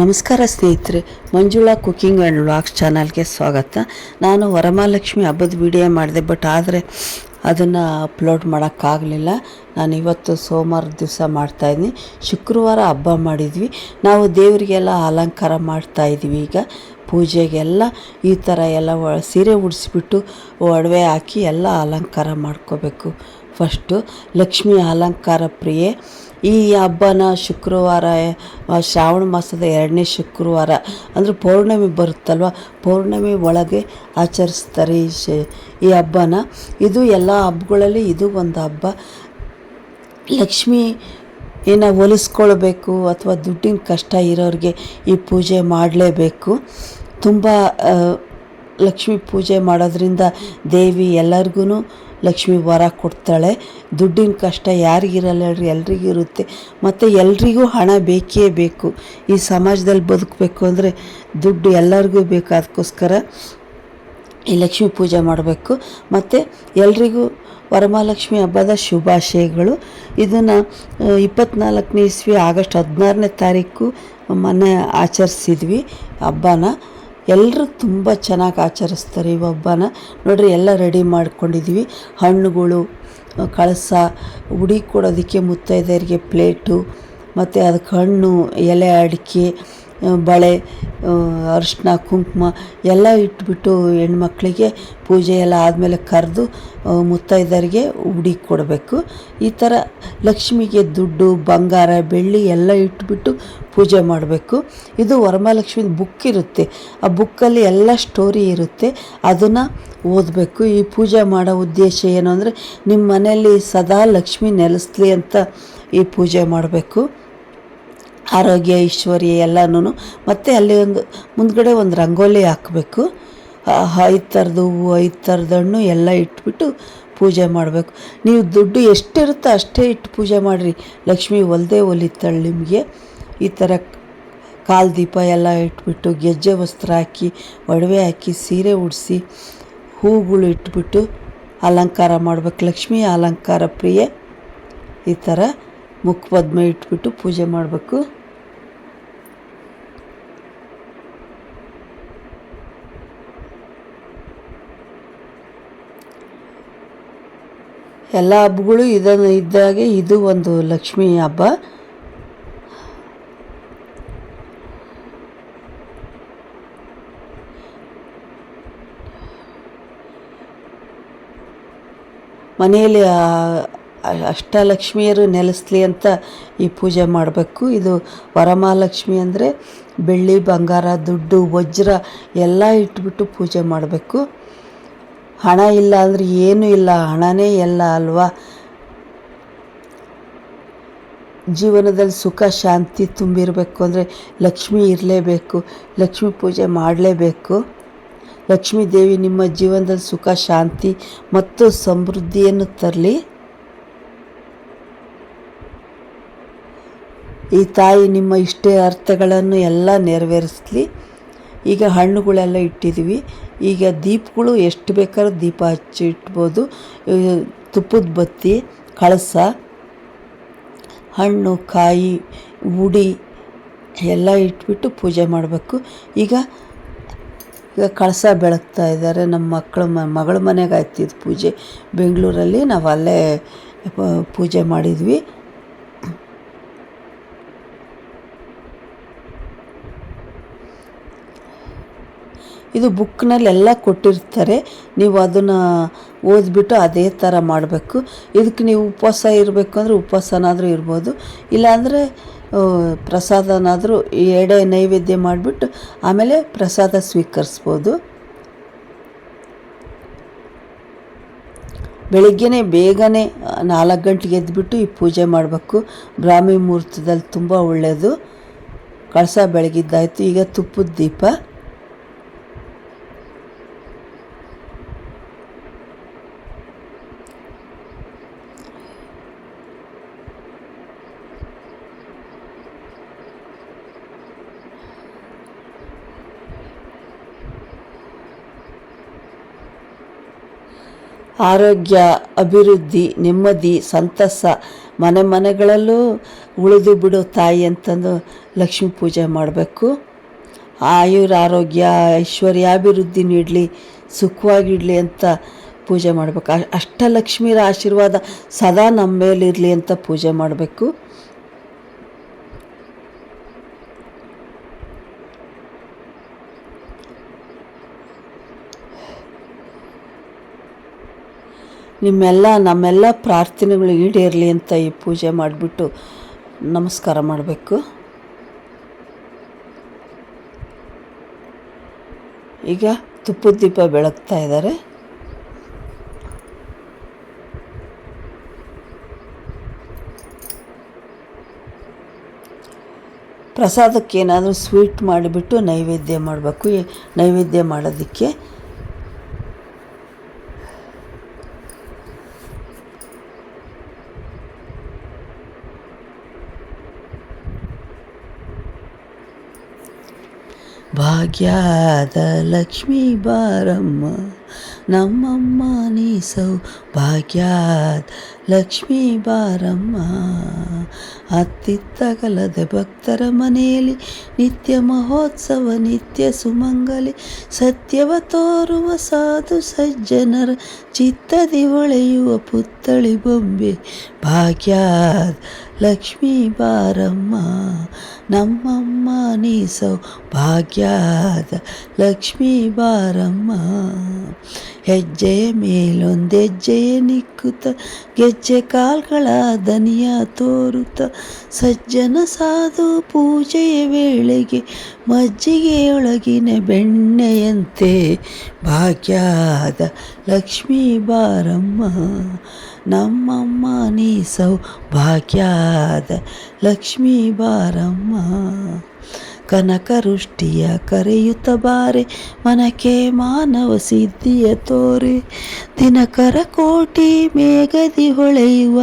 ನಮಸ್ಕಾರ ಸ್ನೇಹಿತರೆ, Manjula cooking and vlogs ಚಾನಲ್ಗೆ ಸ್ವಾಗತ. ನಾನು ವರಮಹಾಲಕ್ಷ್ಮಿ ಹಬ್ಬದ ವಿಡಿಯೋ ಮಾಡಿದೆ, ಬಟ್ ಆದರೆ ಅದನ್ನು ಅಪ್ಲೋಡ್ ಮಾಡೋಕ್ಕಾಗಲಿಲ್ಲ. ನಾನು ಇವತ್ತು ಸೋಮವಾರ ದಿವಸ ಮಾಡ್ತಾಯಿದ್ದೀನಿ ಶುಕ್ರವಾರ ಹಬ್ಬ ಮಾಡಿದ್ವಿ. ನಾವು ದೇವರಿಗೆಲ್ಲ ಅಲಂಕಾರ ಮಾಡ್ತಾಯಿದ್ವಿ ಈಗ. ಪೂಜೆಗೆಲ್ಲ ಈ ಥರ ಎಲ್ಲ ಸೀರೆ ಉಡಿಸ್ಬಿಟ್ಟು ಒಡವೆ ಹಾಕಿ ಎಲ್ಲ ಅಲಂಕಾರ ಮಾಡ್ಕೋಬೇಕು. ಫಸ್ಟು ಲಕ್ಷ್ಮಿ ಅಲಂಕಾರ ಪ್ರಿಯೆ. ಈ ಹಬ್ಬನ ಶುಕ್ರವಾರ ಶ್ರಾವಣ ಮಾಸದ ಎರಡನೇ ಶುಕ್ರವಾರ ಅಂದರೆ ಪೌರ್ಣಮಿ ಬರುತ್ತಲ್ವ? ಪೌರ್ಣಮಿ ಒಳಗೆ ಆಚರಿಸ್ತಾರೆ ಈ ಶ, ಈ ಹಬ್ಬನ. ಇದು ಎಲ್ಲ ಹಬ್ಬಗಳಲ್ಲಿ ಇದು ಒಂದು ಹಬ್ಬ. ಲಕ್ಷ್ಮಿ ಏನೋ ಹೊಲಿಸ್ಕೊಳ್ಬೇಕು ಅಥವಾ ದುಡ್ಡಿನ ಕಷ್ಟ ಇರೋರಿಗೆ ಈ ಪೂಜೆ ಮಾಡಲೇಬೇಕು. ತುಂಬ ಲಕ್ಷ್ಮಿ ಪೂಜೆ ಮಾಡೋದ್ರಿಂದ ದೇವಿ ಎಲ್ಲರಿಗೂ ಲಕ್ಷ್ಮಿ ವರ ಕೊಡ್ತಾಳೆ. ದುಡ್ಡಿನ ಕಷ್ಟ ಯಾರಿಗಿರಲ್ಲ ಹೇಳ್ರಿ, ಎಲ್ರಿಗೂ ಇರುತ್ತೆ. ಮತ್ತು ಎಲ್ರಿಗೂ ಹಣ ಬೇಕೇ ಬೇಕು. ಈ ಸಮಾಜದಲ್ಲಿ ಬದುಕಬೇಕು ಅಂದರೆ ದುಡ್ಡು ಎಲ್ಲರಿಗೂ ಬೇಕು, ಅದಕ್ಕೋಸ್ಕರ ಈ ಲಕ್ಷ್ಮೀ ಪೂಜೆ ಮಾಡಬೇಕು. ಮತ್ತು ಎಲ್ರಿಗೂ ವರಮಹಾಲಕ್ಷ್ಮಿ ಹಬ್ಬದ ಶುಭಾಶಯಗಳು. ಇದನ್ನು ಇಪ್ಪತ್ತ್ನಾಲ್ಕನೇ ಇಸ್ವಿ ಆಗಸ್ಟ್ ಹದಿನಾರನೇ ತಾರೀಕು ಮೊನ್ನೆ ಆಚರಿಸಿದ್ವಿ ಹಬ್ಬನ. ಎಲ್ಲರೂ ತುಂಬ ಚೆನ್ನಾಗಿ ಆಚರಿಸ್ತಾರೆ ಈ ಹಬ್ಬನ. ನೋಡಿರಿ, ಎಲ್ಲ ರೆಡಿ ಮಾಡ್ಕೊಂಡಿದ್ದೀವಿ ಹಣ್ಣುಗಳು ಕಳಸ ಉಡಿ ಕೊಡೋದಕ್ಕೆ ಮುತ್ತೈದೆಯರಿಗೆ ಪ್ಲೇಟು, ಮತ್ತು ಅದಕ್ಕೆ ಹಣ್ಣು, ಎಲೆ ಅಡಿಕೆ ಬಳೆ ಅರಿಶಿನ, ಕುಂಕುಮ ಎಲ್ಲ ಇಟ್ಬಿಟ್ಟು ಹೆಣ್ಮಕ್ಳಿಗೆ ಪೂಜೆ ಎಲ್ಲ ಆದಮೇಲೆ ಕರೆದು ಮುತ್ತೈದರಿಗೆ ಉಡಿ ಕೊಡಬೇಕು. ಈ ಥರ ಲಕ್ಷ್ಮಿಗೆ ದುಡ್ಡು, ಬಂಗಾರ, ಬೆಳ್ಳಿ ಎಲ್ಲ ಇಟ್ಬಿಟ್ಟು ಪೂಜೆ ಮಾಡಬೇಕು. ಇದು ವರಮಹಾಲಕ್ಷ್ಮಿ ಬುಕ್ ಇರುತ್ತೆ. ಆ ಬುಕ್ಕಲ್ಲಿ ಎಲ್ಲ ಸ್ಟೋರಿ ಇರುತ್ತೆ. ಅದನ್ನು ಓದಬೇಕು. ಈ ಪೂಜೆ ಮಾಡೋ ಉದ್ದೇಶ ಏನು ಅಂದರೆ, ನಿಮ್ಮ ಮನೆಯಲ್ಲಿ ಸದಾ ಲಕ್ಷ್ಮಿ ನೆಲೆಸ್ಲಿ ಅಂತ ಈ ಪೂಜೆ ಮಾಡಬೇಕು. ಆರೋಗ್ಯ, ಐಶ್ವರ್ಯ ಎಲ್ಲನೂ ಮತ್ತು ಅಲ್ಲಿ ಒಂದು ಮುಂದ್ಗಡೆ ಒಂದು ರಂಗೋಲಿ ಹಾಕಬೇಕು. ಐದು ಥರದ ಹೂವು ಐದು ಥರದ ಹಣ್ಣು ಎಲ್ಲ ಇಟ್ಬಿಟ್ಟು ಪೂಜೆ ಮಾಡಬೇಕು. ನೀವು ದುಡ್ಡು ಎಷ್ಟಿರುತ್ತೋ ಅಷ್ಟೇ ಇಟ್ಟು ಪೂಜೆ ಮಾಡಿರಿ. ಲಕ್ಷ್ಮಿ ಒಲ್ದೇ ಒಲಿತಾಳೆ ನಿಮಗೆ. ಈ ಥರ ಕಾಲು ದೀಪ ಎಲ್ಲ ಇಟ್ಬಿಟ್ಟು ಗೆಜ್ಜೆ ವಸ್ತ್ರ ಹಾಕಿ, ಒಡವೆ ಹಾಕಿ, ಸೀರೆ ಉಡಿಸಿ ಹೂಗಳು ಇಟ್ಬಿಟ್ಟು ಅಲಂಕಾರ ಮಾಡಬೇಕು. ಲಕ್ಷ್ಮಿ ಅಲಂಕಾರ ಪ್ರಿಯೆ. ಈ ಥರ ಮುಖಪದ್ಮ ಇಟ್ಬಿಟ್ಟು ಪೂಜೆ ಮಾಡಬೇಕು. ಎಲ್ಲ ಹಬ್ಬಗಳು ಇದನ್ನು ಇದ್ದಾಗೆ ಇದು ಒಂದು ಲಕ್ಷ್ಮೀ ಹಬ್ಬ. ಮನೆಯಲ್ಲಿ ಅಷ್ಟಲಕ್ಷ್ಮಿಯರು ನೆಲೆಸಲಿ ಅಂತ ಈ ಪೂಜೆ ಮಾಡಬೇಕು. ಇದು ವರಮಹಾಲಕ್ಷ್ಮಿ ಅಂದರೆ ಬೆಳ್ಳಿ, ಬಂಗಾರ, ದುಡ್ಡು, ವಜ್ರ ಎಲ್ಲ ಇಟ್ಬಿಟ್ಟು ಪೂಜೆ ಮಾಡಬೇಕು. ಹಣ ಇಲ್ಲ ಅಂದರೆ ಏನೂ ಇಲ್ಲ, ಹಣನೇ ಎಲ್ಲ ಅಲ್ವಾ? ಜೀವನದಲ್ಲಿ ಸುಖ, ಶಾಂತಿ ತುಂಬಿರಬೇಕು ಅಂದರೆ ಲಕ್ಷ್ಮಿ ಇರಲೇಬೇಕು, ಲಕ್ಷ್ಮಿ ಪೂಜೆ ಮಾಡಲೇಬೇಕು. ಲಕ್ಷ್ಮೀ ದೇವಿ ನಿಮ್ಮ ಜೀವನದಲ್ಲಿ ಸುಖ, ಶಾಂತಿ ಮತ್ತು ಸಮೃದ್ಧಿಯನ್ನು ತರಲಿ. ಈ ತಾಯಿ ನಿಮ್ಮ ಇಷ್ಟೇ ಅರ್ಥಗಳನ್ನು ಎಲ್ಲ ನೆರವೇರಿಸಲಿ. ಈಗ ಹಣ್ಣುಗಳೆಲ್ಲ ಇಟ್ಟಿದ್ದೀವಿ. ಈಗ ದೀಪಗಳು ಎಷ್ಟು ಬೇಕಾದ್ರೂ ದೀಪ ಹಚ್ಚಿ ಇಟ್ಬೋದು ತುಪ್ಪದ ಬತ್ತಿ, ಕಳಸ, ಹಣ್ಣು, ಕಾಯಿ, ಉಡಿ ಎಲ್ಲ ಇಟ್ಬಿಟ್ಟು ಪೂಜೆ ಮಾಡಬೇಕು. ಈಗ ಈಗ ಕಳಸ ಬೆಳಗ್ತಾ ಇದ್ದಾರೆ. ನಮ್ಮ ಮಕ್ಕಳು ಮಗಳ ಮನೆಗೆ ಆಯ್ತಿದ್ದು ಪೂಜೆ. ಬೆಂಗಳೂರಲ್ಲಿ ನಾವು ಅಲ್ಲೇ ಪೂಜೆ ಮಾಡಿದ್ವಿ. ಇದು ಬುಕ್ನಲ್ಲೆಲ್ಲ ಕೊಟ್ಟಿರ್ತಾರೆ. ನೀವು ಅದನ್ನು ಓದ್ಬಿಟ್ಟು ಅದೇ ಥರ ಮಾಡಬೇಕು. ಇದಕ್ಕೆ ನೀವು ಉಪವಾಸ ಇರಬೇಕು ಅಂದರೆ ಉಪವಾಸನಾದರೂ ಇರ್ಬೋದು. ಇಲ್ಲಾಂದರೆ ಪ್ರಸಾದನಾದರೂ ಎಡೆ ನೈವೇದ್ಯ ಮಾಡಿಬಿಟ್ಟು ಆಮೇಲೆ ಪ್ರಸಾದ ಸ್ವೀಕರಿಸ್ಬೋದು. ಬೆಳಿಗ್ಗೆನೇ ಬೇಗನೆ ನಾಲ್ಕು ಗಂಟೆಗೆ ಎದ್ದುಬಿಟ್ಟು ಈ ಪೂಜೆ ಮಾಡಬೇಕು. ಬ್ರಾಹ್ಮಿ ಮುಹೂರ್ತದಲ್ಲಿ ತುಂಬ ಒಳ್ಳೆಯದು ಕಳಸ ಬೆಳಗಿದ್ದಾಯಿತು. ಈಗ ತುಪ್ಪದ ದೀಪ. ಆರೋಗ್ಯ, ಅಭಿವೃದ್ಧಿ, ನೆಮ್ಮದಿ, ಸಂತಸ, ಮನೆ ಮನೆಗಳಲ್ಲೂ ಉಳಿದು ಬಿಡು ತಾಯಿ ಅಂತಂದು ಲಕ್ಷ್ಮೀ ಪೂಜೆ ಮಾಡಬೇಕು. ಆಯುರ ಆರೋಗ್ಯ ಐಶ್ವರ್ಯ ಅಭಿವೃದ್ಧಿ ನೀಡಲಿ ಸುಖವಾಗಿಡಲಿ ಅಂತ ಪೂಜೆ ಮಾಡಬೇಕು. ಅಷ್ಟಲಕ್ಷ್ಮೀರ ಆಶೀರ್ವಾದ ಸದಾ ನಮ್ಮ ಮೇಲಿರಲಿ ಅಂತ ಪೂಜೆ ಮಾಡಬೇಕು. ನಿಮ್ಮೆಲ್ಲ, ನಮ್ಮೆಲ್ಲ ಪ್ರಾರ್ಥನೆಗಳು ಈಡೇರಲಿ ಅಂತ ಈ ಪೂಜೆ ಮಾಡಿಬಿಟ್ಟು ನಮಸ್ಕಾರ ಮಾಡಬೇಕು. ಈಗ ತುಪ್ಪದ ದೀಪ ಬೆಳಗ್ತಾ ಇದ್ದಾರೆ. ಪ್ರಸಾದಕ್ಕೆ ಏನಾದರೂ ಸ್ವೀಟ್ ಮಾಡಿಬಿಟ್ಟು ನೈವೇದ್ಯ ಮಾಡಬೇಕು. ನೈವೇದ್ಯ ಮಾಡೋದಕ್ಕೆ ಭಾಗ್ಯದ ಲಕ್ಷ್ಮೀ ಬಾರಮ್ಮ, ನಮ್ಮಮ್ಮ ನೀ ಭಾಗ್ಯದ ಲಕ್ಷ್ಮೀ ಬಾರಮ್ಮ. ಅತ್ತಿತ್ತಗಲದೆ ಭಕ್ತರ ಮನೆಯಲ್ಲಿ ನಿತ್ಯ ಮಹೋತ್ಸವ, ನಿತ್ಯ ಸುಮಂಗಲಿ, ಸತ್ಯವ ತೋರುವ ಸಾಧು ಸಜ್ಜನರ ಚಿತ್ತದಿ ಹೊಳೆಯುವ ಪುತ್ತಳಿ ಬೊಂಬೆ ಭಾಗ್ಯದ ಲಕ್ಷ್ಮೀ ಬಾರಮ್ಮ, ನಮ್ಮಮ್ಮ ನೀ ಭಾಗ್ಯದ ಲಕ್ಷ್ಮೀ ಬಾರಮ್ಮ. ಹೆಜ್ಜೆಯ ಮೇಲೊಂದೆಜ್ಜೆಯ ನಿಕ್ಕುತ್ತ ಗೆಜ್ಜೆ ಕಾಲ್ಗಳ ದನಿಯ ತೋರುತ್ತ ಸಜ್ಜನ ಸಾಧು ಪೂಜೆಯ ವೇಳೆಗೆ ಮಜ್ಜಿಗೆಯೊಳಗಿನ ಬೆಣ್ಣೆಯಂತೆ ಭಾಗ್ಯದ ಲಕ್ಷ್ಮೀ ಬಾರಮ್ಮ. ನಮ್ಮಮ್ಮ ನೀ ಭಾಗ್ಯದ ಲಕ್ಷ್ಮೀ ಬಾರಮ್ಮ. ಕನಕರುಷ್ಟಿಯ ಕರೆಯುತ್ತ ಬಾರೆ, ಮನಕೆ ಮಾನವ ಸಿದ್ಧಿಯ ತೋರೆ. ದಿನಕರ ಕೋಟಿ ಮೇಘದಿ ಹೊಳೆಯುವ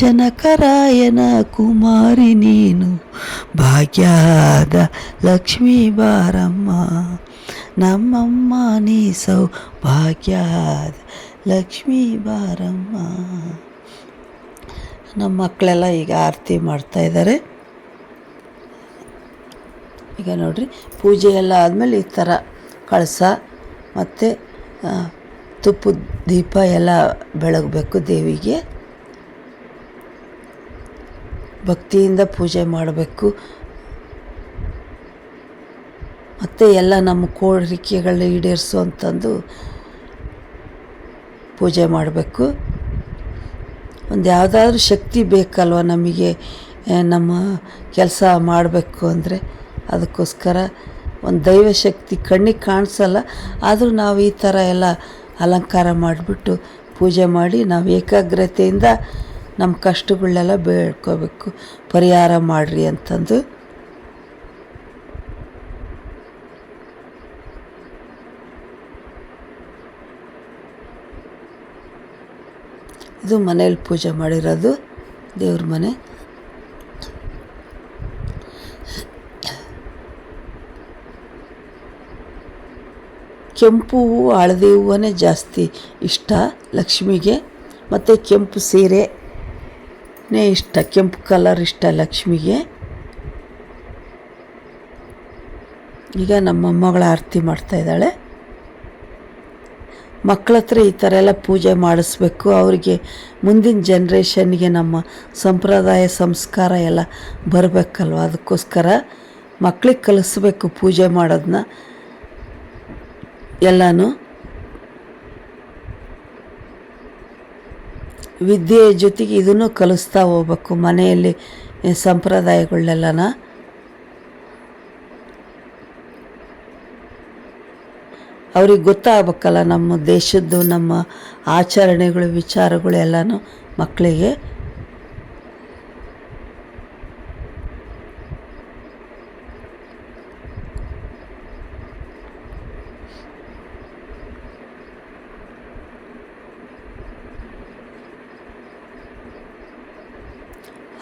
ಜನಕರಾಯನ ಕುಮಾರಿ ನೀನು ಭಾಗ್ಯದ ಲಕ್ಷ್ಮೀ ಬಾರಮ್ಮ. ನಮ್ಮಮ್ಮ ನೀ ಸೌ ಭಾಗ್ಯದ ಲಕ್ಷ್ಮೀ ಬಾರಮ್ಮ. ನಮ್ಮ ಮಕ್ಕಳೆಲ್ಲ ಈಗ ಆರತಿ ಮಾಡ್ತಾಯಿದ್ದಾರೆ ಈಗ ನೋಡಿರಿ, ಪೂಜೆ ಎಲ್ಲ ಆದಮೇಲೆ ಈ ಥರ ಕಳಸ ಮತ್ತು ತುಪ್ಪದ ದೀಪ ಎಲ್ಲ ಬೆಳಗಬೇಕು ದೇವಿಗೆ. ಭಕ್ತಿಯಿಂದ ಪೂಜೆ ಮಾಡಬೇಕು. ಮತ್ತು ಎಲ್ಲ ನಮ್ಮ ಕೋರಿಕೆಗಳನ್ನ ಈಡೇರಿಸು ಅಂತಂದು ಪೂಜೆ ಮಾಡಬೇಕು. ಒಂದು ಯಾವುದಾದ್ರೂ ಶಕ್ತಿ ಬೇಕಲ್ವ ನಮಗೆ ನಮ್ಮ ಕೆಲಸ ಮಾಡಬೇಕು ಅಂದರೆ ಅದಕ್ಕೋಸ್ಕರ ಒಂದು ದೈವಶಕ್ತಿ ಕಣ್ಣಿಗೆ ಕಾಣಿಸಲ್ಲ, ಆದರೂ ನಾವು ಈ ಥರ ಎಲ್ಲ ಅಲಂಕಾರ ಮಾಡಿಬಿಟ್ಟು ಪೂಜೆ ಮಾಡಿ ನಾವು ಏಕಾಗ್ರತೆಯಿಂದ ನಮ್ಮ ಕಷ್ಟಗಳನ್ನೆಲ್ಲ ಬೇಡ್ಕೋಬೇಕು. ಪರಿಹಾರ ಮಾಡಿರಿ ಅಂತಂದು ಇದು ಮನೆಯಲ್ಲಿ ಪೂಜೆ ಮಾಡಿರೋದು ದೇವ್ರ ಮನೆ. ಕೆಂಪು ಹೂವು ಹಳದಿ ಹೂವೇ ಜಾಸ್ತಿ ಇಷ್ಟ ಲಕ್ಷ್ಮಿಗೆ, ಮತ್ತು ಕೆಂಪು ಸೀರೆನೇ ಇಷ್ಟ, ಕೆಂಪು ಕಲರ್ ಇಷ್ಟ ಲಕ್ಷ್ಮಿಗೆ. ಈಗ ನಮ್ಮ ಮೊಮ್ಮಗಳ ಆರತಿ ಮಾಡ್ತಾಯಿದ್ದಾಳೆ ಮಕ್ಕಳ ಹತ್ರ ಈ ಥರ ಎಲ್ಲ ಪೂಜೆ ಮಾಡಿಸ್ಬೇಕು. ಅವರಿಗೆ ಮುಂದಿನ ಜನ್ರೇಷನ್ಗೆ ನಮ್ಮ ಸಂಪ್ರದಾಯ ಸಂಸ್ಕಾರ ಎಲ್ಲ ಬರಬೇಕಲ್ವ? ಅದಕ್ಕೋಸ್ಕರ ಮಕ್ಕಳಿಗೆ ಕಲಿಸ್ಬೇಕು ಪೂಜೆ ಮಾಡೋದನ್ನ ಎಲ್ಲನೂ ವಿದ್ಯೆಯ ಜೊತೆಗೆ ಇದನ್ನು ಕಲಿಸ್ತಾ ಹೋಗ್ಬೇಕು ಮನೆಯಲ್ಲಿ ಸಂಪ್ರದಾಯಗಳನ್ನೆಲ್ಲನ ಅವ್ರಿಗೆ ಗೊತ್ತಾಗಬೇಕಲ್ಲ ನಮ್ಮ ದೇಶದ್ದು, ನಮ್ಮ ಆಚರಣೆಗಳು, ವಿಚಾರಗಳು ಎಲ್ಲನೂ ಮಕ್ಕಳಿಗೆ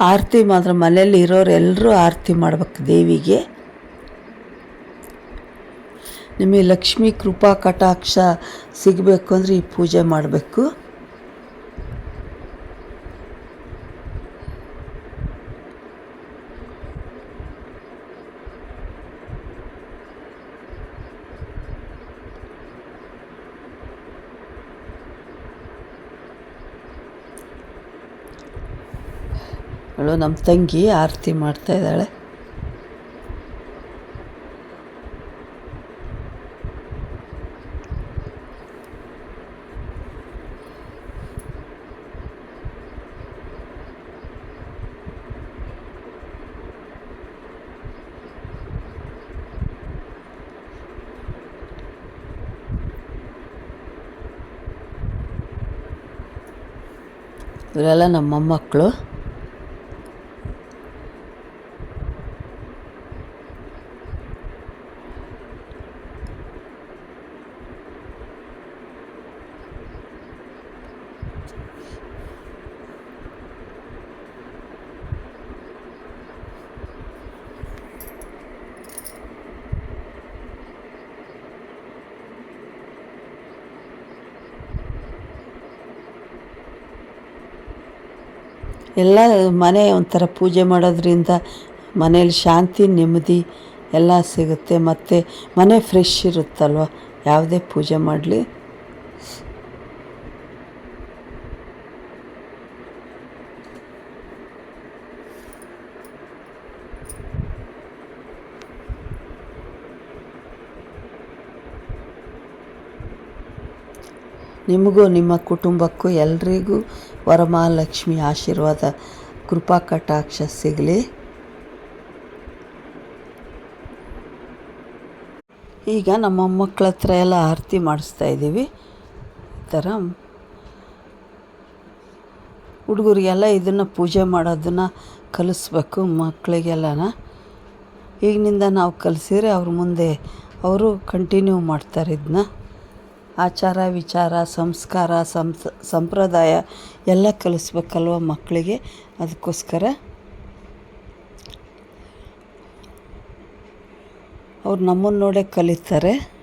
ಆರತಿ ಮಾತ್ರ ಮನೆಯಲ್ಲಿ ಇರೋರು ಎಲ್ಲರೂ ಆರತಿ ಮಾಡ್ಬೇಕು ದೇವಿಗೆ. ನಿಮಗೆ ಲಕ್ಷ್ಮೀ ಕೃಪಾ ಕಟಾಕ್ಷ ಸಿಗಬೇಕು ಅಂದರೆ ಈ ಪೂಜೆ ಮಾಡಬೇಕು. ಅವಳು ನಮ್ಮ ತಂಗಿ ಆರತಿ ಮಾಡ್ತಾಯಿದ್ದಾಳೆ ಇವರೆಲ್ಲ ನಮ್ಮ ಮೊಮ್ಮಕ್ಕಳು ಎಲ್ಲ ಮನೆ ಒಂಥರ ಪೂಜೆ ಮಾಡೋದ್ರಿಂದ ಮನೇಲಿ ಶಾಂತಿ, ನೆಮ್ಮದಿ ಎಲ್ಲ ಸಿಗುತ್ತೆ. ಮತ್ತು ಮನೆ ಫ್ರೆಶ್ ಇರುತ್ತಲ್ವ? ಯಾವುದೇ ಪೂಜೆ ಮಾಡಲಿ. ನಿಮಗೂ ನಿಮ್ಮ ಕುಟುಂಬಕ್ಕೂ ಎಲ್ರಿಗೂ ವರಮಹಾಲಕ್ಷ್ಮಿ ಆಶೀರ್ವಾದ ಕೃಪಾ ಕಟಾಕ್ಷ ಸಿಗಲಿ. ಈಗ ನಮ್ಮ ಮಕ್ಕಳ ಹತ್ರ ಎಲ್ಲ ಆರತಿ ಮಾಡಿಸ್ತಾ ಇದ್ದೀವಿ. ಈ ಥರ ಹುಡುಗರಿಗೆಲ್ಲ ಇದನ್ನು ಪೂಜೆ ಮಾಡೋದನ್ನು ಕಲಿಸ್ಬೇಕು ಮಕ್ಕಳಿಗೆಲ್ಲನ. ಈಗಿನಿಂದ ನಾವು ಕಲಿಸಿದ್ರೆ ಅವ್ರ ಮುಂದೆ ಅವರು ಕಂಟಿನ್ಯೂ ಮಾಡ್ತಾರೆ ಇದನ್ನ. ಆಚಾರ ವಿಚಾರ ಸಂಸ್ಕಾರ ಸಂಸ್ ಸಂಪ್ರದಾಯ ಎಲ್ಲ ಕಲಿಸ್ಬೇಕಲ್ವ ಮಕ್ಕಳಿಗೆ? ಅದಕ್ಕೋಸ್ಕರ ಅವ್ರು ನಮ್ಮನ್ನು ನೋಡೇ ಕಲಿತಾರೆ.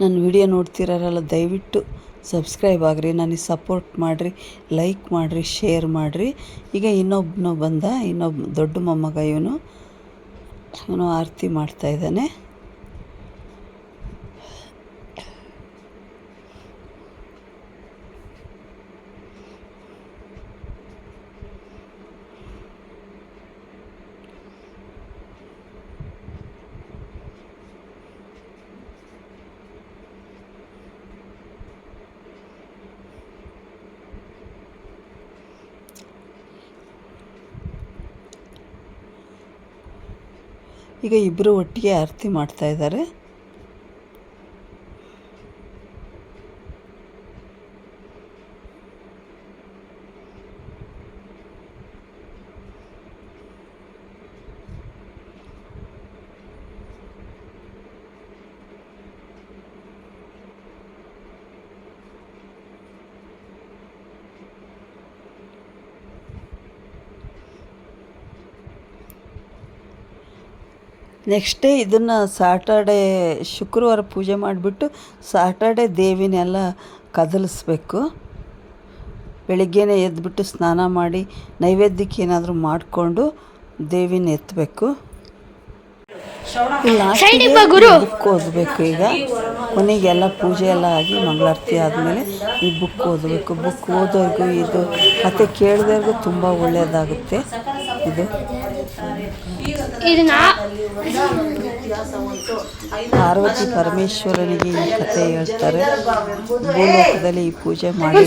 ನನ್ನ ವಿಡಿಯೋ ನೋಡ್ತಿರೋರೆಲ್ಲ ದಯವಿಟ್ಟು ಸಬ್ಸ್ಕ್ರೈಬ್ ಆಗಿರಿ, ನನಗೆ ಸಪೋರ್ಟ್ ಮಾಡಿರಿ, ಲೈಕ್ ಮಾಡಿರಿ, ಶೇರ್ ಮಾಡಿರಿ. ಈಗ ಇನ್ನೊಬ್ಬನು ಬಂದ ಇನ್ನೊಬ್ಬ ದೊಡ್ಡ ಮೊಮ್ಮಗ ಇವನು. ಇವನು ಆರತಿ ಮಾಡ್ತಾ ಈಗ ಇಬ್ಬರು ಒಟ್ಟಿಗೆ ಆರತಿ ಮಾಡ್ತಾ ಇದ್ದಾರೆ. ನೆಕ್ಸ್ಟ್ ಡೇ ಇದನ್ನು ಸ್ಯಾಟರ್ಡೇ ಶುಕ್ರವಾರ ಪೂಜೆ ಮಾಡಿಬಿಟ್ಟು ಸ್ಯಾಟರ್ಡೇ ದೇವಿನೆಲ್ಲ ಕದಲಿಸ್ಬೇಕು. ಬೆಳಗ್ಗೆನೇ ಎದ್ದುಬಿಟ್ಟು ಸ್ನಾನ ಮಾಡಿ ನೈವೇದ್ಯಕ್ಕೆ ಏನಾದರೂ ಮಾಡಿಕೊಂಡು ದೇವಿನ ಎತ್ತಬೇಕು. ಬುಕ್ ಓದಬೇಕು ಈಗ. ಕೊನೆಗೆಲ್ಲ ಪೂಜೆ ಎಲ್ಲ ಆಗಿ ಮಂಗಳಾರತಿ ಆದಮೇಲೆ ಈ ಬುಕ್ ಓದಬೇಕು. ಬುಕ್ ಓದೋರ್ಗು ಇದು ಕತೆ ಕೇಳಿದವ್ರಿಗೂ ತುಂಬ ಒಳ್ಳೆಯದಾಗುತ್ತೆ ಇದು. ಪಾರ್ವತಿ ಪರಮೇಶ್ವರನಿಗೆ ಈ ಕಥೆ ಹೇಳ್ತಾರೆ. ಭೂಲೋಕದಲ್ಲಿ ಈ ಪೂಜೆ ಮಾಡಿ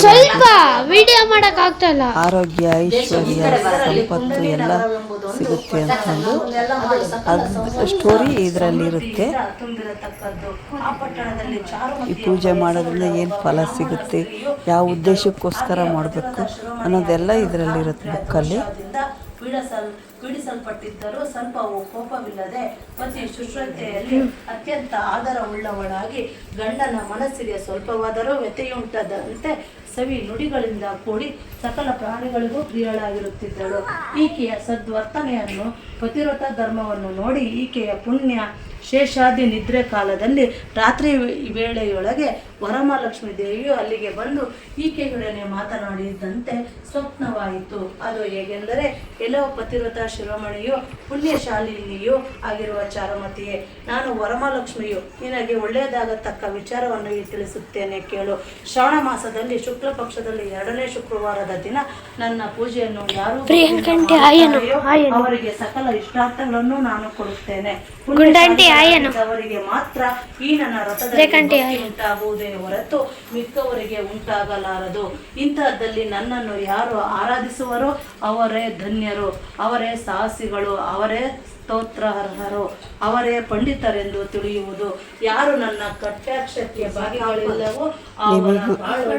ಆರೋಗ್ಯ ಐಶ್ವರ್ಯ ಸಂಪತ್ತು ಎಲ್ಲ ಸಿಗುತ್ತೆ ಅಂತಂದು ಅದು ಸ್ಟೋರಿ ಇದರಲ್ಲಿರುತ್ತೆ. ಈ ಪೂಜೆ ಮಾಡೋದ್ರಿಂದ ಏನು ಫಲ ಸಿಗುತ್ತೆ ಯಾವ ಉದ್ದೇಶಕ್ಕೋಸ್ಕರ ಮಾಡಬೇಕು ಅನ್ನೋದೆಲ್ಲ ಇದರಲ್ಲಿರುತ್ತೆ ಬುಕ್ಕಲ್ಲಿ ಪೀಡಿಸಲ್ಪಟ್ಟಿದ್ದರೂ ಸ್ವಲ್ಪವೂ ಕೋಪವಿಲ್ಲದೆ ಪತಿ ಶುಶ್ರತೆಯಲ್ಲಿ ಅತ್ಯಂತ ಆದರವುಳ್ಳವಳಾಗಿ ಗಂಡನ ಮನಸ್ಸಿಗೆ ಸ್ವಲ್ಪವಾದರೂ ವ್ಯಥೆಯುಂಟದಂತೆ ಸವಿ ನುಡಿಗಳಿಂದ ಕೂಡಿ ಸಕಲ ಪ್ರಾಣಿಗಳಿಗೂ ಪ್ರಿಯಳಾಗಿರುತ್ತಿದ್ದಳು. ಈಕೆಯ ಸದ್ವರ್ತನೆಯನ್ನು ಪ್ರತಿರೋಧ ಧರ್ಮವನ್ನು ನೋಡಿ ಈಕೆಯ ಪುಣ್ಯ ಶೇಷಾದಿ ನಿದ್ರೆ ಕಾಲದಲ್ಲಿ ರಾತ್ರಿ ವೇಳೆಯೊಳಗೆ ವರಮಹಾಲಕ್ಷ್ಮಿ ದೇವಿಯು ಅಲ್ಲಿಗೆ ಬಂದು ಈಕೆಯೊಡನೆ ಮಾತನಾಡಿದಂತೆ ಸ್ವಪ್ನವಾಯಿತು ಅದು ಹೇಗೆಂದರೆ ಎಲ್ಲೋ ಪತಿವ್ರತ ಶಿರೋಮಣಿಯು ಪುಣ್ಯಶಾಲಿನಿಯೂ ಆಗಿರುವ ಚಾರುಮತಿಯೇ ನಾನು ವರಮಹಾಲಕ್ಷ್ಮಿಯು ನಿನಗೆ ಒಳ್ಳೆಯದಾಗತಕ್ಕ ವಿಚಾರವನ್ನು ಈ ತಿಳಿಸುತ್ತೇನೆ ಕೇಳು ಶ್ರವಣ ಮಾಸದಲ್ಲಿ ಶುಕ್ಲ ಪಕ್ಷದಲ್ಲಿ ಎರಡನೇ ಶುಕ್ರವಾರದ ದಿನ ನನ್ನ ಪೂಜೆಯನ್ನು ಯಾರು. ಅವರಿಗೆ ಸಕಲ ಇಷ್ಟಾರ್ಥಗಳನ್ನು ನಾನು ಕೊಡುತ್ತೇನೆ. ಅವರಿಗೆ ಮಾತ್ರ ಈ ನನ್ನ ರಥದಲ್ಲಿ ಉಂಟಾಗುವುದೇ ಹೊರತು ಮಿಕ್ಕವರಿಗೆ ಉಂಟಾಗಲಾರದು. ಇಂತಹದ್ದಲ್ಲಿ ನನ್ನನ್ನು ಯಾರು ಆರಾಧಿಸುವರೋ ಅವರೇ ಧನ್ಯರು ಅವರೇ ಸಾಹಸಿಗಳು ಅವರೇ ಸ್ತೋತ್ರಾರ್ಹರು ಅವರೇ ಪಂಡಿತರೆಂದು ತಿಳಿಯುವುದು. ಯಾರು ನನ್ನ ಕಟ್ಟಾಕ್ಷಕ್ಕೆ ಭಾಗಿಗಳಿಲ್ಲವೋ ಅವರ ಬಾಳು